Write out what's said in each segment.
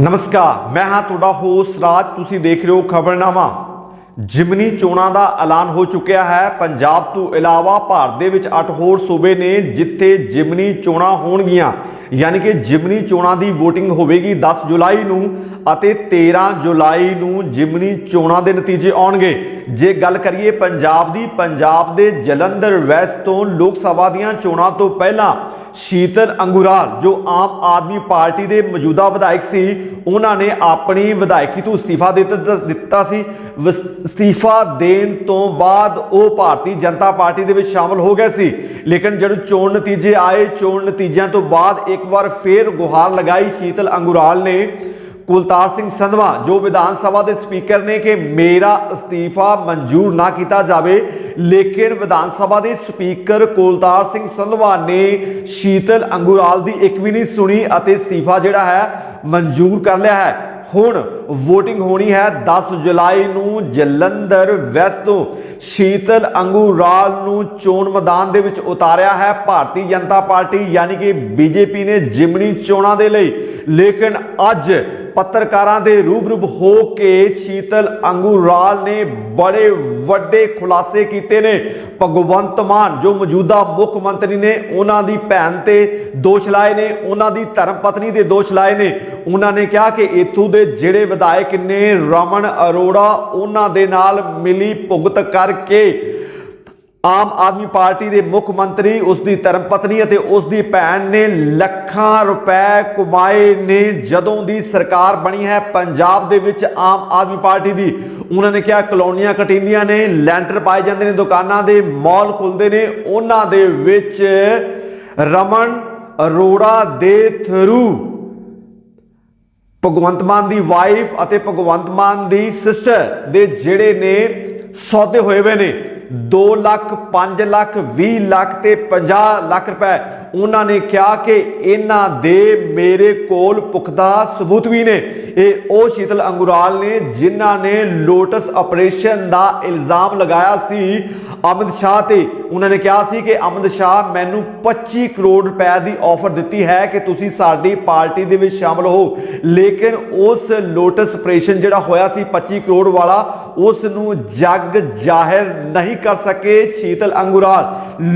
ਨਮਸਕਾਰ, ਮੈਂ ਹਾਂ ਤੁਹਾਡਾ ਹੋਸਟ ਰਾਜ, ਤੁਸੀਂ ਦੇਖ ਰਹੇ ਹੋ ਖਬਰਨਾਮਾ। ਜਿਮਨੀ ਚੋਣਾਂ ਦਾ ਐਲਾਨ ਹੋ ਚੁੱਕਿਆ ਹੈ। ਪੰਜਾਬ ਤੋਂ ਇਲਾਵਾ ਭਾਰਤ ਦੇ ਵਿੱਚ 8 ਹੋਰ ਸੂਬੇ ਨੇ ਜਿੱਥੇ ਜਿਮਨੀ ਚੋਣਾਂ ਹੋਣਗੀਆਂ। ਯਾਨੀ ਕਿ ਜਿਮਨੀ ਚੋਣਾਂ ਦੀ VOTING ਹੋਵੇਗੀ 10 ਜੁਲਾਈ ਨੂੰ ਅਤੇ 13 ਜੁਲਾਈ ਨੂੰ ਜਿਮਨੀ ਚੋਣਾਂ ਦੇ ਨਤੀਜੇ ਆਉਣਗੇ। ਜੇ ਗੱਲ ਕਰੀਏ ਪੰਜਾਬ ਦੀ, ਪੰਜਾਬ ਦੇ ਜਲੰਧਰ ਵੈਸਟ ਤੋਂ ਲੋਕ ਸਭਾ ਦੀਆਂ ਚੋਣਾਂ ਤੋਂ ਪਹਿਲਾਂ ਸ਼ੀਤਲ ਅੰਗੁਰਾਲ ਜੋ ਆਮ ਆਦਮੀ ਪਾਰਟੀ ਦੇ ਮੌਜੂਦਾ ਵਿਧਾਇਕ ਸੀ, ਉਹਨਾਂ ਨੇ ਆਪਣੀ ਵਿਧਾਇਕੀ ਤੋਂ ਅਸਤੀਫਾ ਦੇ ਦਿੱਤਾ ਸੀ। ਵਸ- ਅਸਤੀਫਾ ਦੇਣ ਤੋਂ ਬਾਅਦ ਉਹ ਭਾਰਤੀ ਜਨਤਾ ਪਾਰਟੀ ਦੇ ਵਿੱਚ ਸ਼ਾਮਲ ਹੋ ਗਏ ਸੀ। ਲੇਕਿਨ ਜਦੋਂ ਚੋਣ ਨਤੀਜੇ ਆਏ, ਚੋਣ ਨਤੀਜਿਆਂ ਤੋਂ ਬਾਅਦ ਇੱਕ ਵਾਰ ਫੇਰ ਗੁਹਾਰ ਲਗਾਈ ਸ਼ੀਤਲ ਅੰਗੁਰਾਲ ਨੇ। ਕੁਲਤਾਰ ਸਿੰਘ ਸੰਧਵਾ, ਜੋ ਵਿਧਾਨ ਸਭਾ ਦੇ ਸਪੀਕਰ ਨੇ ਕਿ ਮੇਰਾ ਅਸਤੀਫਾ ਮਨਜ਼ੂਰ ਨਾ ਕੀਤਾ ਜਾਵੇ, ਲੇਕਿਨ ਵਿਧਾਨ ਸਭਾ ਦੇ ਸਪੀਕਰ ਕੁਲਤਾਰ ਸਿੰਘ ਸੰਧਵਾ ਨੇ ਸ਼ੀਤਲ ਅੰਗੁਰਾਲ ਦੀ ਇੱਕ ਵੀ ਨਹੀਂ ਸੁਣੀ ਅਤੇ ਅਸਤੀਫਾ ਜਿਹੜਾ ਹੈ ਮਨਜ਼ੂਰ ਕਰ ਲਿਆ ਹੈ। ਹੁਣ VOTING ਹੋਣੀ ਹੈ 10 ਜੁਲਾਈ ਨੂੰ ਜਲੰਧਰ ਵੈਸਟ ਤੋਂ। ਸ਼ੀਤਲ ਅੰਗੂਰਾਲ ਨੂੰ ਚੋਣ ਮੈਦਾਨ ਦੇ ਵਿੱਚ ਉਤਾਰਿਆ ਹੈ ਭਾਰਤੀ ਜਨਤਾ ਪਾਰਟੀ, ਯਾਨੀ ਕਿ ਬੀਜੇਪੀ ਨੇ ਜਿਮਣੀ ਚੋਣਾਂ ਦੇ ਲਈ। ਲੇਕਿਨ ਅੱਜ ਪੱਤਰਕਾਰਾਂ ਦੇ ਰੂਬਰੂ ਹੋ ਕੇ ਸ਼ੀਤਲ ਅੰਗੂਰਾਲ ਨੇ ਬੜੇ ਵੱਡੇ ਖੁਲਾਸੇ ਕੀਤੇ ਨੇ। ਭਗਵੰਤ ਮਾਨ, ਜੋ ਮੌਜੂਦਾ ਮੁੱਖ ਮੰਤਰੀ ਨੇ, ਉਹਨਾਂ ਦੀ ਭੈਣ ਤੇ ਦੋਸ਼ ਲਾਏ ਨੇ, ਉਹਨਾਂ ਦੀ ਧਰਮ ਪਤਨੀ 'ਤੇ ਦੋਸ਼ ਲਾਏ ਨੇ। ਉਹਨਾਂ ਨੇ ਕਿਹਾ ਕਿ ਇਥੋਂ ਦੇ ਜਿਹੜੇ ਵਿਧਾਇਕ ਨੇ, ਰਮਨ ਅਰੋੜਾ, ਉਹਨਾਂ ਦੇ ਨਾਲ ਮਿਲੀ ਭੁਗਤ ਕਰਕੇ ਆਮ ਆਦਮੀ ਪਾਰਟੀ ਦੇ ਮੁੱਖ ਮੰਤਰੀ ਉਸ ਦੀ ਧਰਮ ਪਤਨੀ ਅਤੇ ਉਸ ਦੀ ਭੈਣ ਨੇ ਲੱਖਾਂ ਰੁਪਏ ਕਮਾਏ ਨੇ। ਜਦੋਂ ਦੀ ਸਰਕਾਰ ਬਣੀ ਹੈ ਪੰਜਾਬ ਦੇ ਵਿੱਚ ਆਮ ਆਦਮੀ ਪਾਰਟੀ ਦੀ, ਉਹਨਾਂ ਨੇ ਕਿਹਾ ਕਲੋਨੀਆਂ ਕਟਿੰਦੀਆਂ ਨੇ, ਲੈਂਟਰ ਪਾਏ ਜਾਂਦੇ ਨੇ, ਦੁਕਾਨਾਂ ਦੇ ਮਾਲ ਖੁੱਲਦੇ ਨੇ। ਉਹਨਾਂ ਦੇ ਵਿੱਚ ਰਮਨ ਅਰੋੜਾ ਦੇ ਥਰੂ ਭਗਵੰਤ ਮਾਨ ਦੀ ਵਾਈਫ ਅਤੇ ਭਗਵੰਤ ਮਾਨ ਦੀ ਸਿਸਟਰ ਦੇ ਜਿਹੜੇ ਨੇ ਸੌਦੇ ਹੋਏ ਹੋਏ ਨੇ। 2 ਲੱਖ 5 ਲੱਖ 20 ਲੱਖ ਤੇ 50 ਲੱਖ ਰੁਪਏ। ਉਹਨਾਂ ਨੇ ਕਿਹਾ ਕਿ ਇਹਨਾਂ ਦੇ ਮੇਰੇ ਕੋਲ ਪੁਖਤਾ ਸਬੂਤ ਵੀ ਨੇ। ਇਹ ਉਹ ਸ਼ੀਤਲ ਅੰਗੁਰਾਲ ਨੇ ਜਿਨ੍ਹਾਂ ਨੇ ਲੋਟਸ ਆਪਰੇਸ਼ਨ ਦਾ ਇਲਜ਼ਾਮ ਲਗਾਇਆ ਸੀ। ਅਮਿਤ ਸ਼ਾਹ ਤੇ ਉਹਨਾਂ ਨੇ ਕਿਹਾ ਸੀ ਕਿ ਅਮਿਤ ਸ਼ਾਹ ਮੈਨੂੰ 25 ਕਰੋੜ ਰੁਪਏ ਦੀ ਆਫਰ ਦਿੱਤੀ ਹੈ ਕਿ ਤੁਸੀਂ ਸਾਡੀ ਪਾਰਟੀ ਦੇ ਵਿੱਚ ਸ਼ਾਮਲ ਹੋ ਲੇਕਿਨ ਉਸ ਲੋਟਸ ਆਪਰੇਸ਼ਨ ਜਿਹੜਾ ਹੋਇਆ ਸੀ 25 ਕਰੋੜ ਵਾਲਾ ਉਸ ਨੂੰ ਜੱਗ ਜ਼ਾਹਿਰ ਨਹੀਂ ਕਰ ਸਕੇ ਸ਼ੀਤਲ ਅੰਗੁਰਾਲ।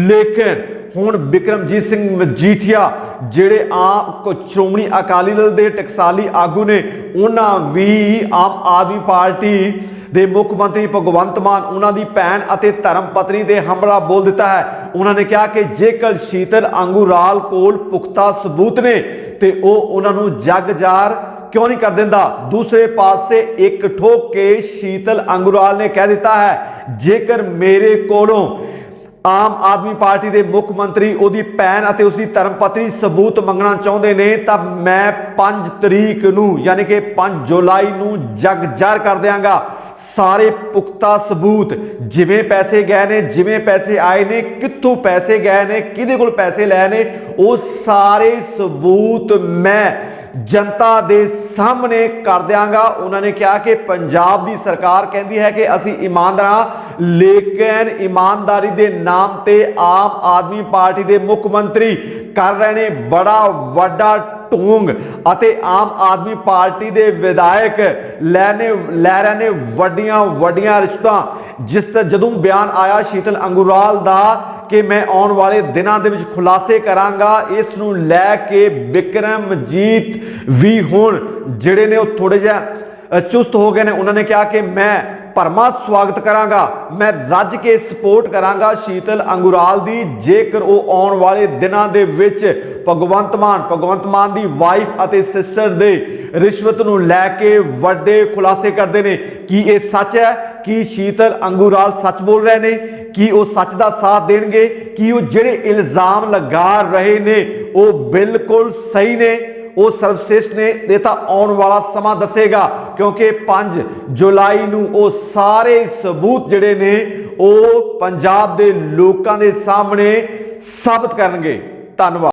ਲੇਕਿਨ ਹੁਣ ਬਿਕਰਮਜੀਤ ਸਿੰਘ ਮਜੀਠੀਆ, ਜਿਹੜੇ ਆਮ ਸ਼੍ਰੋਮਣੀ ਅਕਾਲੀ ਦਲ ਦੇ ਟਕਸਾਲੀ ਆਗੂ ਨੇ, ਉਹਨਾਂ ਵੀ ਆਮ ਆਦਮੀ ਪਾਰਟੀ ਦੇ ਮੁੱਖ ਮੰਤਰੀ ਭਗਵੰਤ ਮਾਨ ਉਹਨਾਂ ਦੀ ਭੈਣ ਅਤੇ ਧਰਮ ਪਤਨੀ ਦੇ ਹਮਲਾ ਬੋਲ ਦਿੱਤਾ ਹੈ। ਉਹਨਾਂ ਨੇ ਕਿਹਾ ਕਿ ਜੇਕਰ ਸ਼ੀਤਲ ਅੰਗੂਰਾਲ ਕੋਲ ਪੁਖਤਾ ਸਬੂਤ ਨੇ, ਤੇ ਉਹ ਉਹਨਾਂ ਨੂੰ ਜੱਗ ਜਾਰ ਕਿਉਂ ਨਹੀਂ ਕਰ ਦਿੰਦਾ? ਦੂਸਰੇ ਪਾਸੇ ਇੱਕ ਠੋਕ ਕੇ ਸ਼ੀਤਲ ਅੰਗੁਰਾਲ ਨੇ ਕਹਿ ਦਿੱਤਾ ਹੈ, ਜੇਕਰ ਮੇਰੇ ਕੋਲੋਂ ਆਮ ਆਦਮੀ ਪਾਰਟੀ ਦੇ ਮੁੱਖ ਮੰਤਰੀ, ਉਹਦੀ ਭੈਣ ਅਤੇ ਉਸਦੀ ਧਰਮਪਤਨੀ ਸਬੂਤ ਮੰਗਣਾ ਚਾਹੁੰਦੇ ਨੇ, ਤਾਂ ਮੈਂ 5 ਤਰੀਕ ਨੂੰ, ਯਾਨੀ ਕਿ 5 ਜੁਲਾਈ ਨੂੰ ਜਗ ਜ਼ਾਹਰ ਕਰ ਦਿਆਂਗਾ। ਸਾਰੇ ਪੁਖਤਾ ਸਬੂਤ ਜਿਵੇਂ ਪੈਸੇ ਗਏ ਨੇ, ਜਿਵੇਂ ਪੈਸੇ ਆਏ ਨੇ, ਕਿੱਥੋਂ ਪੈਸੇ ਗਏ ਨੇ, ਕਿਹਦੇ ਕੋਲ ਪੈਸੇ ਲਏ ਨੇ, ਉਹ ਸਾਰੇ ਸਬੂਤ ਮੈਂ ਜਨਤਾ ਦੇ ਸਾਹਮਣੇ ਕਰ ਦਿਆਂਗਾ। ਉਹਨਾਂ ਨੇ ਕਿਹਾ ਕਿ ਪੰਜਾਬ ਦੀ ਸਰਕਾਰ ਕਹਿੰਦੀ ਹੈ ਕਿ ਅਸੀਂ ਇਮਾਨਦਾਰ ਹਾਂ, ਲੇਕਿਨ ਇਮਾਨਦਾਰੀ ਦੇ ਨਾਮ ਤੇ ਆਮ ਆਦਮੀ ਪਾਰਟੀ ਦੇ ਮੁੱਖ ਮੰਤਰੀ ਕਰ ਰਹੇ ਨੇ। ਬੜਾ ਵੱਡਾ ਢੋਂਗ ਅਤੇ ਆਮ ਆਦਮੀ ਪਾਰਟੀ ਦੇ ਵਿਧਾਇਕ ਲੈਨੇ ਲੈ ਰਹੇ ਨੇ ਵੱਡੀਆਂ ਵੱਡੀਆਂ ਰਿਸ਼ਤਾਂ। ਜਿਸ ਤੇ ਜਦੋਂ ਬਿਆਨ ਆਇਆ ਸ਼ੀਤਲ ਅੰਗੁਰਾਲ ਦਾ ਕਿ ਮੈਂ ਆਉਣ ਵਾਲੇ ਦਿਨਾਂ ਦੇ ਵਿੱਚ ਖੁਲਾਸੇ ਕਰਾਂਗਾ, ਇਸ ਨੂੰ ਲੈ ਕੇ ਬਿਕਰਮਜੀਤ ਵੀ ਹੁਣ ਜਿਹੜੇ ਨੇ ਉਹ ਥੋੜੇ ਜਿਹਾ ਚੁਸਤ ਹੋ ਗਏ ਨੇ। ਉਹਨਾਂ ਨੇ ਕਿਹਾ ਕਿ ਮੈਂ ਪਰਮਾ ਸਵਾਗਤ ਕਰਾਂਗਾ, ਮੈਂ ਰੱਜ ਕੇ ਸਪੋਰਟ ਕਰਾਂਗਾ ਸ਼ੀਤਲ ਅੰਗੁਰਾਲ ਦੀ। ਜੇਕਰ ਉਹ ਆਉਣ ਵਾਲੇ ਦਿਨਾਂ ਦੇ ਵਿੱਚ ਭਗਵੰਤ ਮਾਨ ਭਗਵੰਤ ਮਾਨ ਦੀ ਵਾਈਫ ਅਤੇ ਸਿਸਟਰ ਦੇ ਰਿਸ਼ਵਤ ਨੂੰ ਲੈ ਕੇ ਵੱਡੇ ਖੁਲਾਸੇ ਕਰਦੇ ਨੇ। ਕੀ ਇਹ ਸੱਚ ਹੈ? ਕੀ ਸ਼ੀਤਲ ਅੰਗੂਰਾਲ ਸੱਚ ਬੋਲ ਰਹੇ ਨੇ? ਕੀ ਉਹ ਸੱਚ ਦਾ ਸਾਥ ਦੇਣਗੇ? ਕੀ ਉਹ ਜਿਹੜੇ ਇਲਜ਼ਾਮ ਲਗਾ ਰਹੇ ਨੇ, ਉਹ ਬਿਲਕੁਲ ਸਹੀ ਨੇ? ਉਹ ਸਰਵਸ਼੍ਰੇਸ਼ਟ ਨੇ, ਇਹ ਤਾਂ ਆਉਣ ਵਾਲਾ ਸਮਾਂ ਦੱਸੇਗਾ, ਕਿਉਂਕਿ 5 ਜੁਲਾਈ ਨੂੰ ਉਹ ਸਾਰੇ ਸਬੂਤ ਜਿਹੜੇ ਨੇ, ਉਹ ਪੰਜਾਬ ਦੇ ਲੋਕਾਂ ਦੇ ਸਾਹਮਣੇ ਸਾਬਤ ਕਰਨਗੇ। ਧੰਨਵਾਦ।